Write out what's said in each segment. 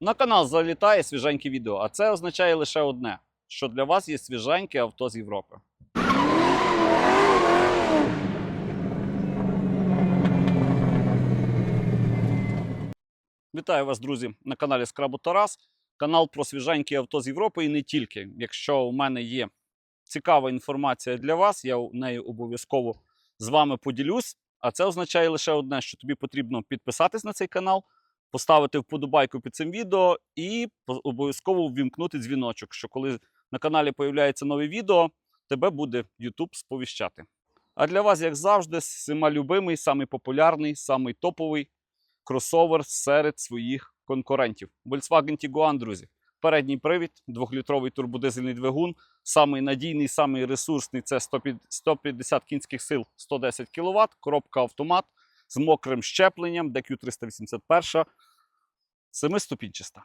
На канал залітає свіженьке відео, а це означає лише одне: що для вас є свіженьке авто з Європи. Вітаю вас, друзі, на каналі Скрабу Тарас. Канал про свіженькі авто з Європи і не тільки. Якщо у мене є цікава інформація для вас, я нею обов'язково з вами поділюсь. А це означає лише одне, що тобі потрібно підписатись на цей канал, поставити вподобайку під цим відео і обов'язково ввімкнути дзвіночок, що коли на каналі появляється нове відео, тебе буде YouTube сповіщати. А для вас, як завжди, всіма любимий, самий популярний, самий топовий кросовер серед своїх конкурентів. Volkswagen Tiguan, друзі. Передній привід, двохлітровий турбодизельний двигун, самий надійний, самий ресурсний це 150 150 кінських сил, 110 кВт, коробка автомат з мокрим щепленням, DQ381, семиступінчаста.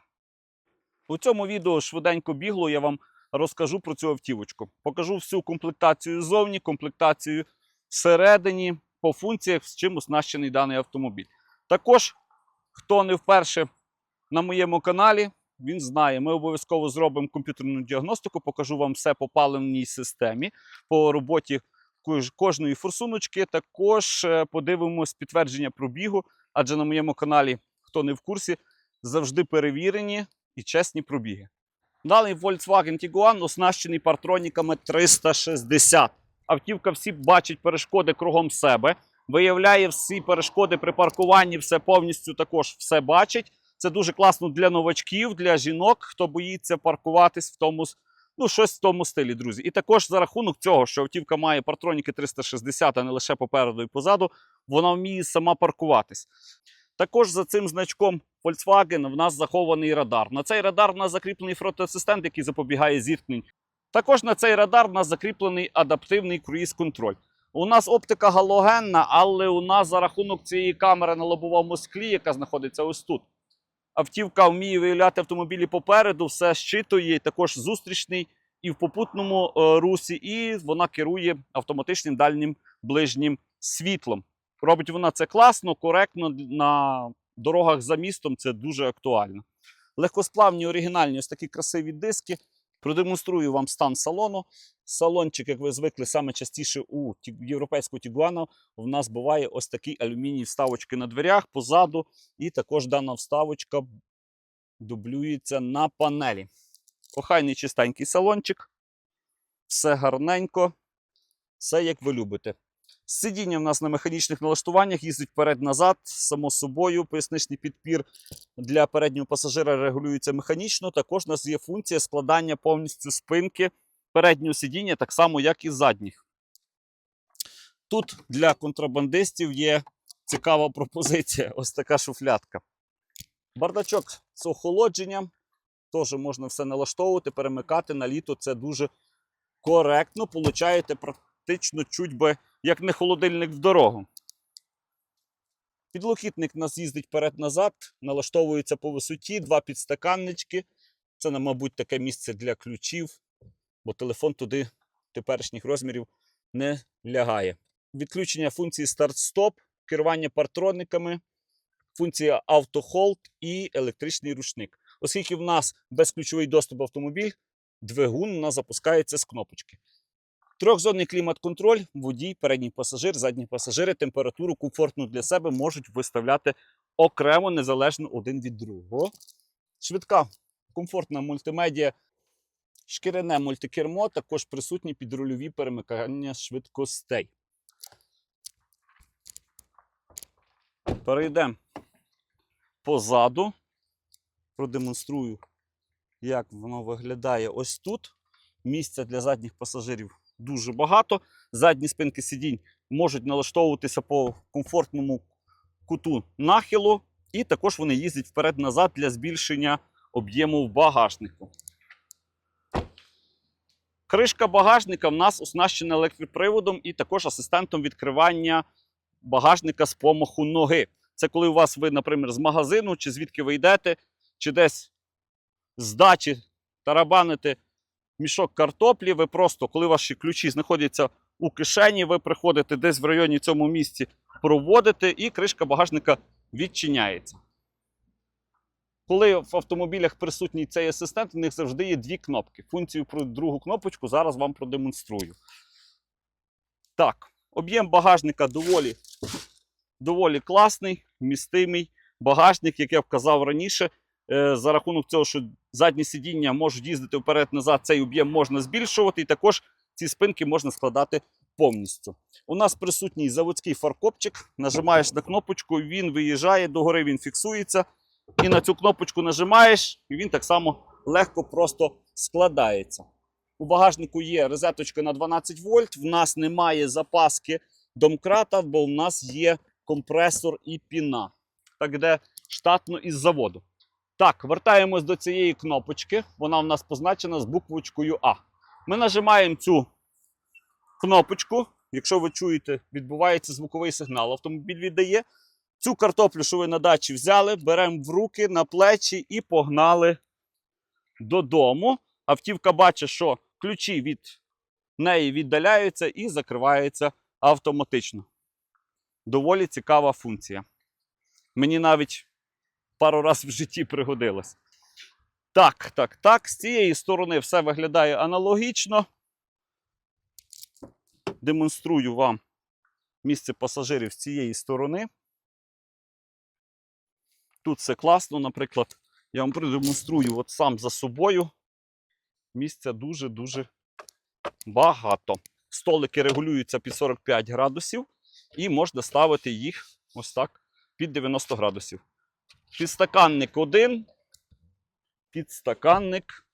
У цьому відео швиденько бігло, я вам розкажу про цю автівочку. Покажу всю комплектацію ззовні, комплектацію всередині, по функціях, з чим оснащений даний автомобіль. Також, хто не вперше на моєму каналі, він знає, ми обов'язково зробимо комп'ютерну діагностику, покажу вам все по паливній системі, по роботі кожної форсуночки. Також е, подивимось підтвердження пробігу, адже на моєму каналі, хто не в курсі, завжди перевірені і чесні пробіги. Далі Volkswagen Tiguan оснащений партроніками 360. Автівка всі бачить перешкоди кругом себе, виявляє всі перешкоди при паркуванні, все повністю також все бачить. Це дуже класно для новачків, для жінок, хто боїться паркуватись в тому, ну, щось в тому стилі, друзі. І також за рахунок цього, що автівка має партроніки 360, а не лише попереду і позаду, вона вміє сама паркуватись. Також за цим значком Volkswagen в нас захований радар. На цей радар в нас закріплений фронтасистент, який запобігає зіткнень. Також на цей радар в нас закріплений адаптивний круїз-контроль. У нас оптика галогенна, але у нас за рахунок цієї камери на лобовому склі, яка знаходиться ось тут. Автівка вміє виявляти автомобілі попереду, все щитує, також зустрічний і в попутному е, русі, і вона керує автоматичним дальнім ближнім світлом. Робить вона це класно, коректно на дорогах за містом. Це дуже актуально. Легкосплавні оригінальні ось такі красиві диски. Продемонструю вам стан салону. Салончик, як ви звикли, саме частіше у ті- європейського Тігуана в нас буває ось такі алюміній вставочки на дверях позаду. І також дана вставочка дублюється на панелі. Охайний чистенький салончик. Все гарненько. Все як ви любите. Сидіння в нас на механічних налаштуваннях їздить вперед-назад, само собою. Поясничний підпір для переднього пасажира регулюється механічно. Також у нас є функція складання повністю спинки переднього сидіння, так само, як і задніх. Тут для контрабандистів є цікава пропозиція. Ось така шуфлятка. Бардачок з охолодженням. Теж можна все налаштовувати, перемикати на літо. Це дуже коректно. Получаєте практично чуть би як не холодильник в дорогу. Підлокітник у нас їздить вперед-назад, налаштовується по висоті, два підстаканнички. Це, мабуть, таке місце для ключів, бо телефон туди теперішніх розмірів не лягає. Відключення функції старт-стоп, керування партрониками, функція автохолд і електричний ручник. Оскільки в нас безключовий доступ автомобіль, двигун у нас запускається з кнопочки. Трьохзонний клімат-контроль, водій, передній пасажир, задні пасажири, температуру комфортну для себе можуть виставляти окремо, незалежно один від другого. Швидка, комфортна мультимедіа, шкіряне мультикермо, також присутні підрульові перемикання швидкостей. Перейдемо позаду, продемонструю, як воно виглядає ось тут. Місця для задніх пасажирів дуже багато. Задні спинки сидінь можуть налаштовуватися по комфортному куту нахилу, і також вони їздять вперед-назад для збільшення об'єму в багажнику. Кришка багажника в нас оснащена електроприводом і також асистентом відкривання багажника з помаху ноги. Це коли у вас ви, наприклад, з магазину, чи звідки ви йдете, чи десь з дачі тарабаните мішок картоплі, ви просто, коли ваші ключі знаходяться у кишені, ви приходите десь в районі цьому місці, проводите, і кришка багажника відчиняється. Коли в автомобілях присутній цей асистент, у них завжди є дві кнопки. Функцію про другу кнопочку зараз вам продемонструю. Так, об'єм багажника доволі, доволі класний, вмістимий. Багажник, як я вказав раніше, за рахунок цього, що задні сидіння можуть їздити вперед-назад, цей об'єм можна збільшувати, і також ці спинки можна складати повністю. У нас присутній заводський фаркопчик. Нажимаєш на кнопочку, він виїжджає, догори він фіксується. І на цю кнопочку нажимаєш, і він так само легко просто складається. У багажнику є розеточка на 12 вольт. В нас немає запаски домкрата, бо в нас є компресор і піна. Так де штатно із заводу. Так, вертаємось до цієї кнопочки. Вона в нас позначена з буквочкою А. Ми нажимаємо цю кнопочку. Якщо ви чуєте, відбувається звуковий сигнал. Автомобіль віддає. Цю картоплю, що ви на дачі взяли, беремо в руки на плечі і погнали додому. Автівка бачить, що ключі від неї віддаляються і закриваються автоматично. Доволі цікава функція. Мені навіть пару разів в житті пригодилось. Так, так, так. З цієї сторони все виглядає аналогічно. Демонструю вам місце пасажирів з цієї сторони. Тут все класно, наприклад, я вам продемонструю от сам за собою. Місця дуже-дуже багато. Столики регулюються під 45 градусів, і можна ставити їх ось так під 90 градусів. Підстаканник один, підстаканник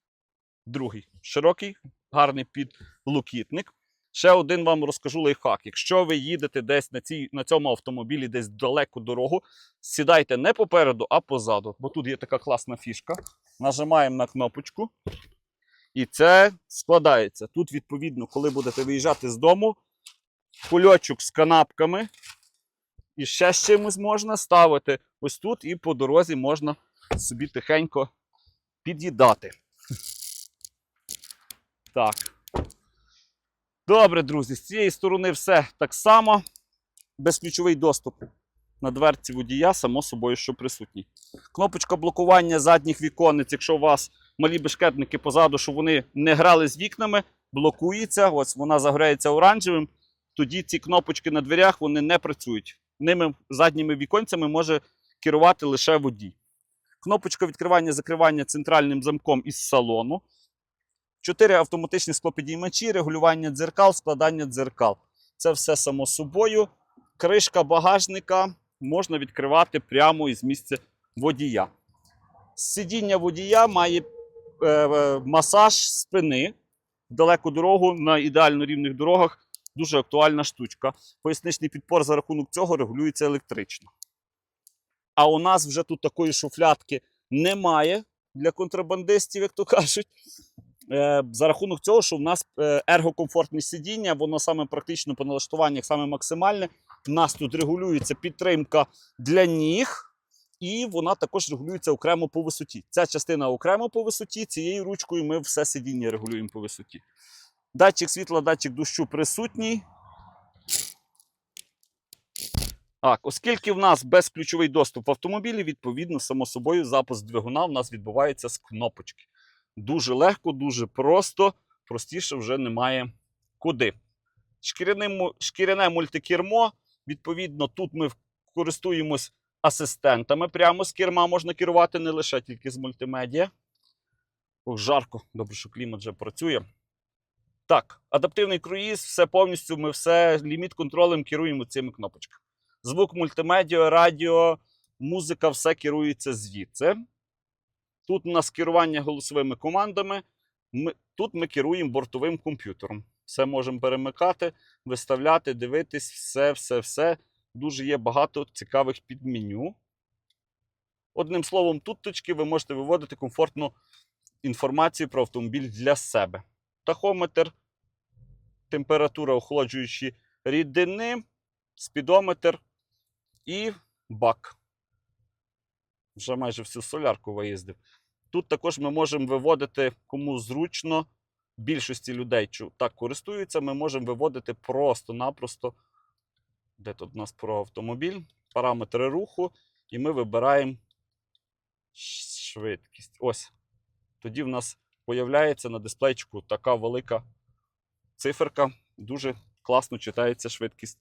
другий. Широкий, гарний підлокітник. Ще один вам розкажу лайфхак. Якщо ви їдете десь на, цій, на цьому автомобілі, десь далеку дорогу, сідайте не попереду, а позаду. Бо тут є така класна фішка. Нажимаємо на кнопочку. І це складається. Тут, відповідно, коли будете виїжджати з дому, кульочок з канапками. І ще з чимось можна ставити ось тут, і по дорозі можна собі тихенько під'їдати. Так. Добре, друзі, з цієї сторони все так само. Безключовий доступ на дверці водія, само собою, що присутній. Кнопочка блокування задніх віконниць, якщо у вас малі бешкетники позаду, щоб вони не грали з вікнами, блокується. Ось вона загорається оранжевим. Тоді ці кнопочки на дверях вони не працюють. Ними задніми віконцями може керувати лише водій. Кнопочка відкривання-закривання центральним замком із салону. Чотири автоматичні склопідіймачі, регулювання дзеркал, складання дзеркал. Це все само собою. Кришка багажника можна відкривати прямо із місця водія. Сидіння водія має е, е, масаж спини в далеку дорогу на ідеально рівних дорогах. Дуже актуальна штучка. Поясничний підпор за рахунок цього регулюється електрично. А у нас вже тут такої шуфлятки немає для контрабандистів, як то кажуть. Е, за рахунок цього, що в нас е, ергокомфортне сидіння, воно саме практично по налаштуваннях саме максимальне. У нас тут регулюється підтримка для ніг, і вона також регулюється окремо по висоті. Ця частина окремо по висоті, цією ручкою ми все сидіння регулюємо по висоті. Датчик світла, датчик дощу присутній. Так, оскільки в нас безключовий доступ в автомобілі, відповідно, само собою, запуск двигуна в нас відбувається з кнопочки. Дуже легко, дуже просто, простіше вже немає куди. Шкіряне, шкіряне мультикермо. Відповідно, тут ми користуємось асистентами. Прямо з керма можна керувати не лише тільки з мультимедіа. Ох, жарко, добре, що клімат вже працює. Так, адаптивний круїз, все повністю, ми все ліміт контролем керуємо цими кнопочками. Звук мультимедіа, радіо, музика, все керується звідси. Тут у нас керування голосовими командами. Ми, тут ми керуємо бортовим комп'ютером. Все можемо перемикати, виставляти, дивитись, все, все, все. Дуже є багато цікавих підменю. Одним словом, тут точки ви можете виводити комфортну інформацію про автомобіль для себе. Тахометр, температура охолоджуючі рідини, спідометр і бак. Вже майже всю солярку виїздив. Тут також ми можемо виводити, кому зручно, більшості людей так користуються, ми можемо виводити просто-напросто, де тут у нас про автомобіль, параметри руху, і ми вибираємо швидкість. Ось. Тоді в нас появляється на дисплейчику така велика циферка. Дуже класно читається швидкість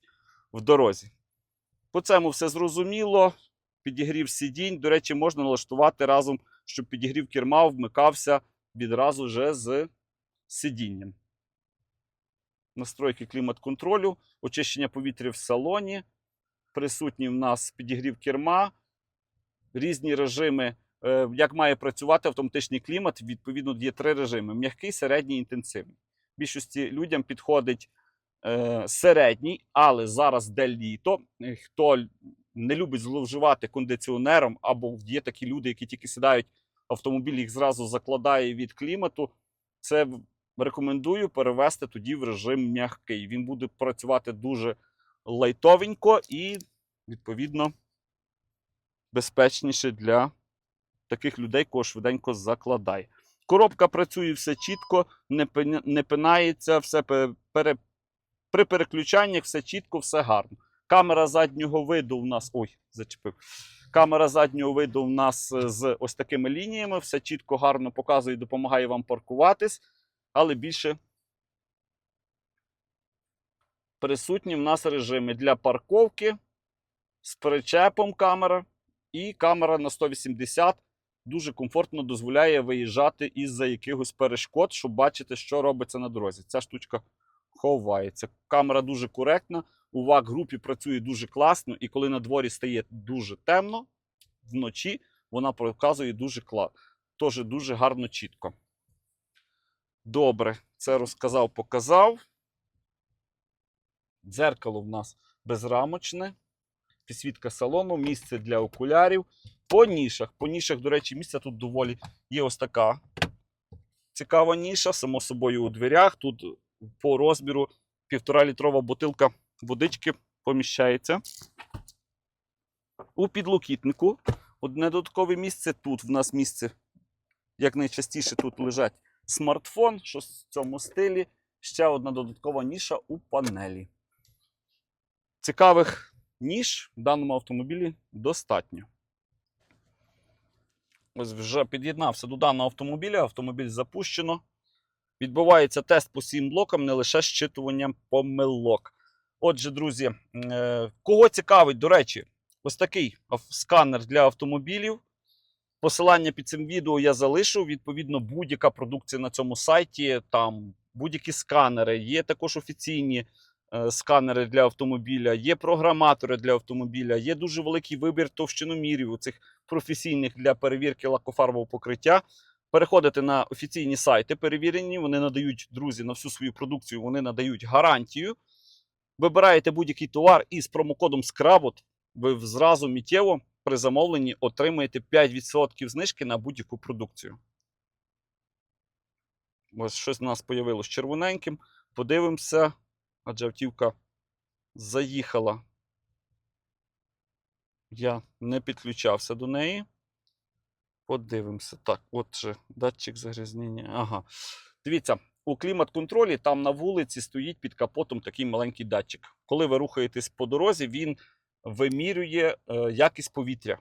в дорозі. По цьому все зрозуміло. Підігрів сидінь. До речі, можна налаштувати разом, щоб підігрів керма вмикався відразу вже з сидінням. Настройки клімат-контролю, очищення повітря в салоні. Присутній в нас підігрів керма, різні режими, як має працювати автоматичний клімат. Відповідно, є три режими: м'який, середній, інтенсивний. Більшості людям підходить е, середній, але зараз де літо. е, Хто не любить зловживати кондиціонером, або є такі люди, які тільки сідають в автомобіль, їх зразу закладає від клімату. Це рекомендую перевести тоді в режим м'який. Він буде працювати дуже лайтовенько і, відповідно, безпечніше для таких людей, кого швиденько закладає. Коробка працює все чітко, не, пинається, все пере, при переключаннях все чітко, все гарно. Камера заднього виду у нас. Ой, зачепив. Камера заднього виду у нас е, з ось такими лініями, все чітко, гарно показує, допомагає вам паркуватись, але більше присутні в нас режими для парковки з причепом камера і камера на 180 дуже комфортно дозволяє виїжджати із-за якихось перешкод, щоб бачити, що робиться на дорозі. Ця штучка ховається. Камера дуже коректна, у вак групі працює дуже класно, і коли на дворі стає дуже темно, вночі вона показує дуже кла... Теж дуже гарно чітко. Добре, це розказав, показав. Дзеркало в нас безрамочне. Підсвітка салону, місце для окулярів. По нішах. По нішах, до речі, місця тут доволі є ось така цікава ніша, само собою у дверях. Тут по розміру півтора літрова бутилка водички поміщається. У підлокітнику одне додаткове місце. Тут в нас місце, як найчастіше тут лежать смартфон, що в цьому стилі. Ще одна додаткова ніша у панелі. Цікавих ніж в даному автомобілі достатньо. Ось вже під'єднався до даного автомобіля. Автомобіль запущено. Відбувається тест по всім блокам, не лише щитуванням помилок. Отже, друзі, е, кого цікавить, до речі, ось такий сканер для автомобілів. Посилання під цим відео я залишу. Відповідно, будь-яка продукція на цьому сайті, там будь-які сканери, є також офіційні сканери для автомобіля, є програматори для автомобіля, є дуже великий вибір товщиномірів у цих професійних для перевірки лакофарбового покриття. Переходите на офіційні сайти, перевірені, вони надають, друзі, на всю свою продукцію, вони надають гарантію. Вибираєте будь-який товар і з промокодом SCRABOT ви зразу миттєво при замовленні отримаєте 5% знижки на будь-яку продукцію. Ось щось у нас появилось червоненьким. Подивимося, адже автівка заїхала. Я не підключався до неї. Подивимося. Так, от же датчик загрязнення. Ага. Дивіться, у клімат-контролі там на вулиці стоїть під капотом такий маленький датчик. Коли ви рухаєтесь по дорозі, він вимірює е, якість повітря.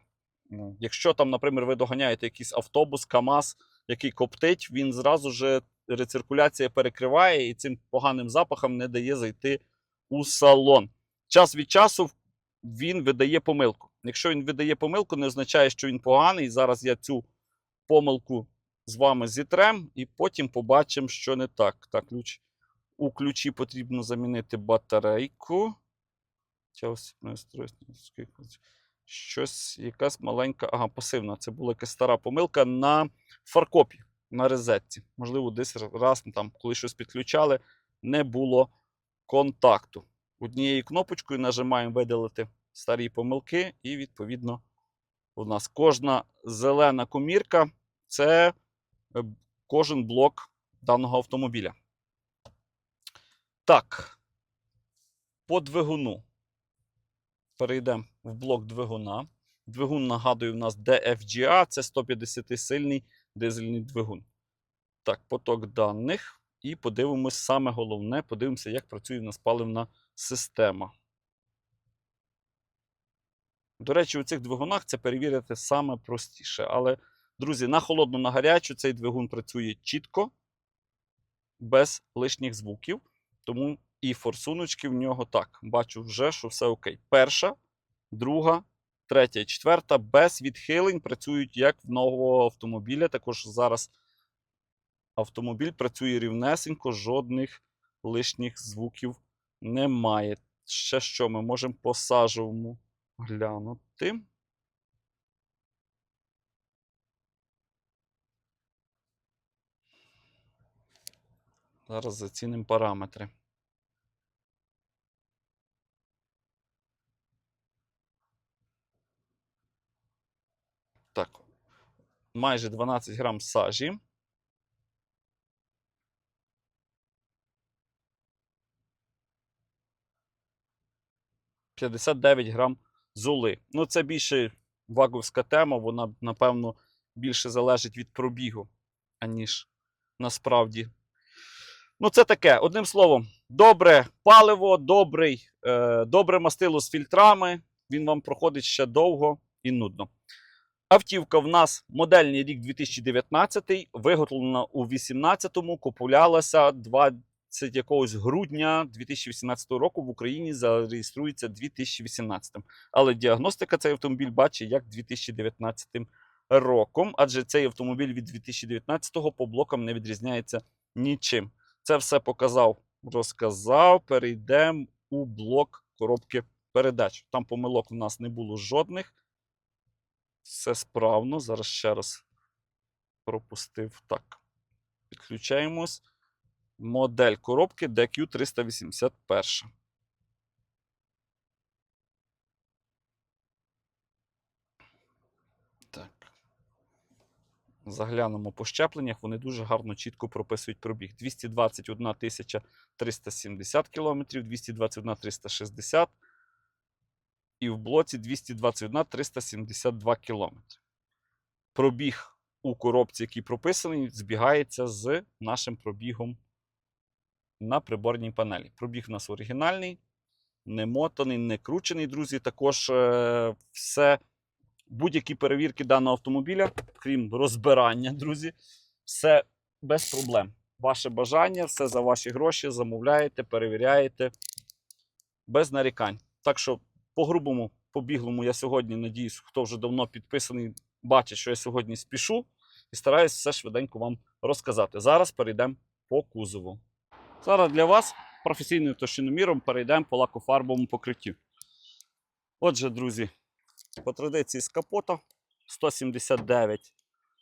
Ну, Якщо там, наприклад, ви доганяєте якийсь автобус, КАМАЗ, який коптить, він зразу же рециркуляція перекриває і цим поганим запахом не дає зайти у салон. Час від часу він видає помилку. Якщо він видає помилку, не означає, що він поганий. Зараз я цю помилку з вами зітрем і потім побачимо, що не так. Так, ключ. У ключі потрібно замінити батарейку. Щось, якась маленька, ага, пасивна. Це була якась стара помилка на фаркопі, на розетці. Можливо, десь раз там, коли щось підключали, не було контакту. Однією кнопочкою нажимаємо видалити старі помилки, і, відповідно, у нас кожна зелена комірка це е, кожен блок даного автомобіля. Так, по двигуну. Перейдемо в блок двигуна. Двигун, нагадую, у нас DFGA, це 150-сильний дизельний двигун. Так, поток даних. І подивимось саме головне, подивимося, як працює в нас паливна система. До речі, у цих двигунах це перевірити саме простіше, але Друзі, на холодну, на гарячу цей двигун працює чітко, без лишніх звуків. Тому і форсуночки в нього так. Бачу вже, що все окей. Перша, друга, третя і четверта без відхилень працюють як в нового автомобіля. Також зараз автомобіль працює рівнесенько, жодних лишніх звуків немає. Ще що ми можемо по сажовому глянути. Зараз зацінимо параметри. Так, майже 12 грам сажі. – 59 грам золи. Ну, це більше ваговська тема, вона, напевно, більше залежить від пробігу, аніж насправді. Ну, це таке. Одним словом, добре паливо, добрий, е, добре мастило з фільтрами. Він вам проходить ще довго і нудно. Автівка в нас модельний рік 2019, виготовлена у 2018-му, купувалася 20 якогось грудня 2018 року в Україні зареєструється 2018. Але діагностика цей автомобіль бачить як 2019 роком, адже цей автомобіль від 2019 по блокам не відрізняється нічим. Це все показав, розказав. Перейдемо у блок коробки передач. Там помилок у нас не було жодних. Все справно. Зараз ще раз пропустив. Так. Підключаємось. Модель коробки DQ381. Так. Заглянемо по щепленнях, вони дуже гарно чітко прописують пробіг. 221 370 км, 221 360 і в блоці 221 372 км. Пробіг у коробці, який прописаний, збігається з нашим пробігом на приборній панелі. Пробіг у нас оригінальний, не мотаний, не кручений, друзі. Також е, все будь-які перевірки даного автомобіля, крім розбирання, друзі, все без проблем. Ваше бажання, все за ваші гроші, замовляєте, перевіряєте без нарікань. Так що, по грубому, по біглому, я сьогодні надіюсь, хто вже давно підписаний, бачить, що я сьогодні спішу і стараюсь все швиденько вам розказати. Зараз перейдемо по кузову. Зараз для вас професійним товщиноміром перейдемо по лакофарбовому покриттю. Отже, друзі, по традиції з капота 179,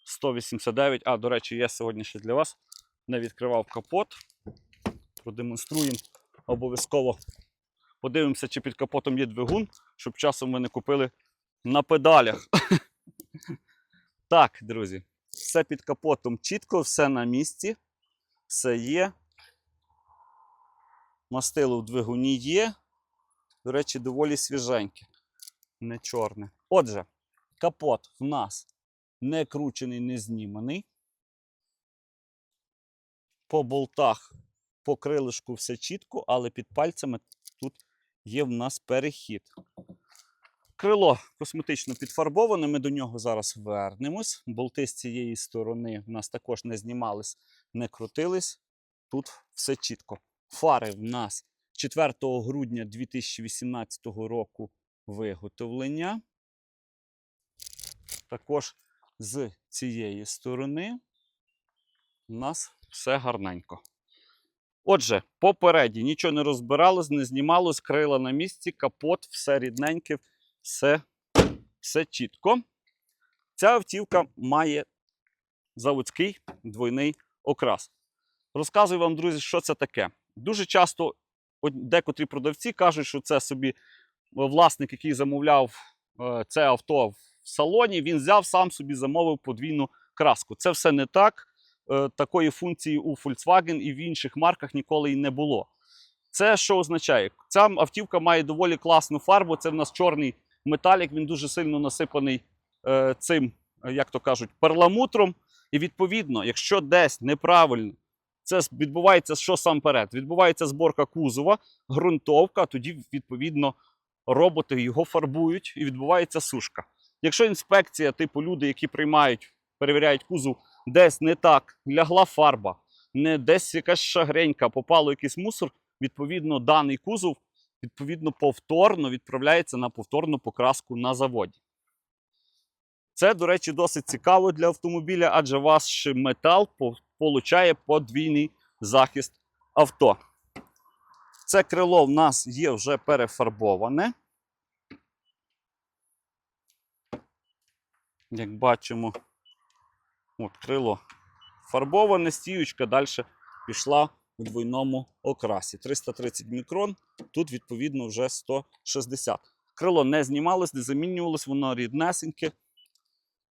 189. А, до речі, я сьогодні ще для вас не відкривав капот. Продемонструємо обов'язково. Подивимося, чи під капотом є двигун, щоб часом ви не купили на педалях. Так, друзі, все під капотом чітко, все на місці, все є. Мастило в двигуні є. До речі, доволі свіженьке не чорне. Отже, капот в нас не кручений, не зніманий. По болтах, по крилишку все чітко, але під пальцями тут є в нас перехід. Крило косметично підфарбоване, ми до нього зараз вернемось. Болти з цієї сторони в нас також не знімались, не крутились. Тут все чітко. Фари в нас 4 грудня 2018 року виготовлення. Також з цієї сторони у нас все гарненько. Отже, попереді нічого не розбиралось, не знімалось, крила на місці, капот, все рідненьке, все, все чітко. Ця автівка має заводський двойний окрас. Розказую вам, друзі, що це таке. Дуже часто декотрі продавці кажуть, що це собі власник, який замовляв е, це авто в салоні, він взяв сам собі замовив подвійну краску. Це все не так. Е, Такої функції у Volkswagen і в інших марках ніколи і не було. Це що означає? Ця автівка має доволі класну фарбу. Це в нас чорний металік, він дуже сильно насипаний е, цим, е, як то кажуть, перламутром. І відповідно, якщо десь неправильно це відбувається що сам перед? Відбувається зборка кузова, ґрунтовка, тоді, відповідно, роботи його фарбують і відбувається сушка. Якщо інспекція, типу люди, які приймають перевіряють кузов, десь не так лягла фарба, не десь якась шагренька, попало якийсь мусор, відповідно, даний кузов відповідно повторно відправляється на повторну покраску на заводі. Це, до речі, досить цікаво для автомобіля, адже ваш метал получає подвійний захист авто. Це крило в нас є вже перефарбоване. Як бачимо, от крило фарбоване, стіючка далі пішла у двойному окрасі. 330 мікрон, тут відповідно вже 160. Крило не знімалось, не замінювалось, воно ріднесеньке.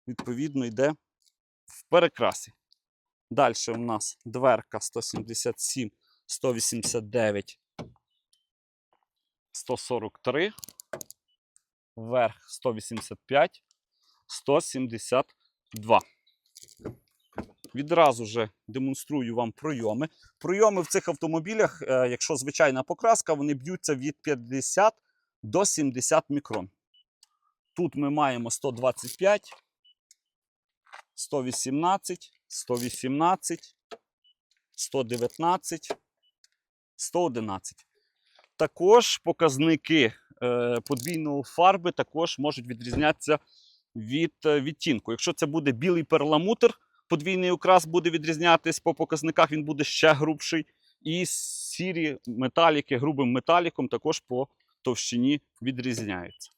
Відповідно, йде в перекрасі. Далі у нас дверка 177, 189, 143, верх 185, 172. Відразу же демонструю вам пройоми. Пройоми в цих автомобілях, е, якщо звичайна покраска, вони б'ються від 50 до 70 мікрон. Тут ми маємо 125, 118, 118, 119, 111. Також показники е, подвійної фарби також можуть відрізнятися від е, відтінку. Якщо це буде білий перламутр, подвійний окрас буде відрізнятись по показниках, він буде ще грубший. І сірі металіки грубим металіком також по товщині відрізняються.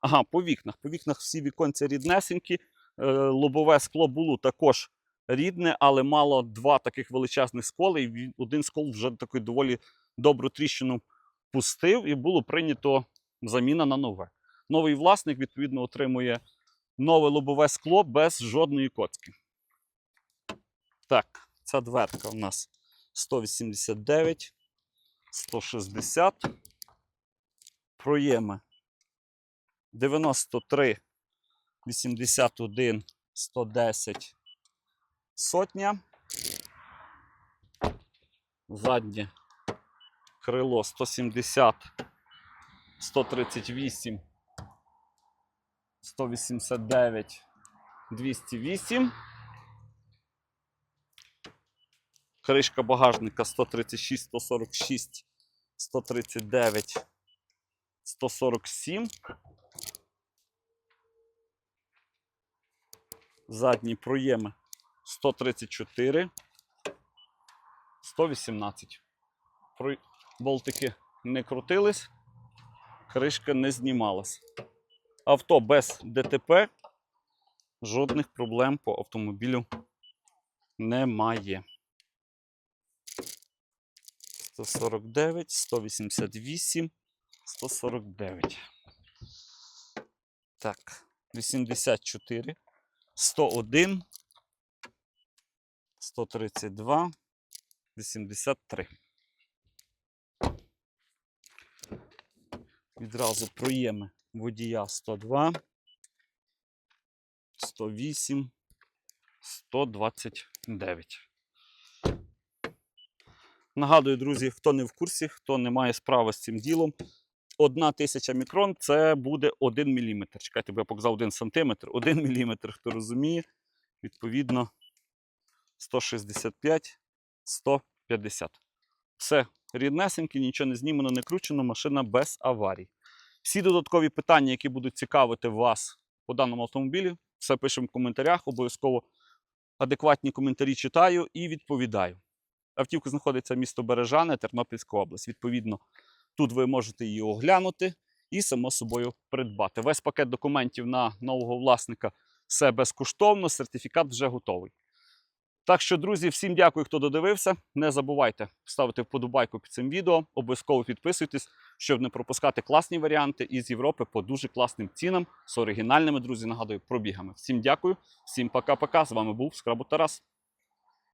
Ага, по вікнах. По вікнах всі віконці ріднесенькі. Е, Лобове скло було також рідне, але мало два таких величезних сколи. І один скол вже такий доволі добру тріщину пустив, і було прийнято заміна на нове. Новий власник, відповідно, отримує нове лобове скло без жодної коцки. Так, ця дверка у нас 189, 160. Проєми 93, 81, 110, сотня. Заднє крило 170, 138, 189, 208. Кришка багажника 136, 146, 139, 147. Задні проєми 134, 118. Болтики не крутились, кришка не знімалась. Авто без ДТП, жодних проблем по автомобілю немає. 149, 188, 149. Так, 84, 101, 132, 83. Відразу проєми водія 102, 108, 129. Нагадую, друзі, хто не в курсі, хто не має справи з цим ділом. Одна тисяча мікрон це буде 1 мм. Чекайте, бо я показав 1 см. 1 мм, хто розуміє, відповідно 165, 150. Все ріднесеньке, нічого не знімано, не кручено, машина без аварій. Всі додаткові питання, які будуть цікавити вас по даному автомобілі, все пишемо в коментарях. Обов'язково адекватні коментарі читаю і відповідаю. Автівка знаходиться місто Бережане, Тернопільська область. Відповідно, тут ви можете її оглянути і, само собою, придбати. Весь пакет документів на нового власника все безкоштовно, сертифікат вже готовий. Так що, друзі, всім дякую, хто додивився. Не забувайте ставити вподобайку під цим відео. Обов'язково підписуйтесь, щоб не пропускати класні варіанти із Європи по дуже класним цінам з оригінальними, друзі, нагадую, пробігами. Всім дякую, всім пока-пока. З вами був Скрабу Тарас.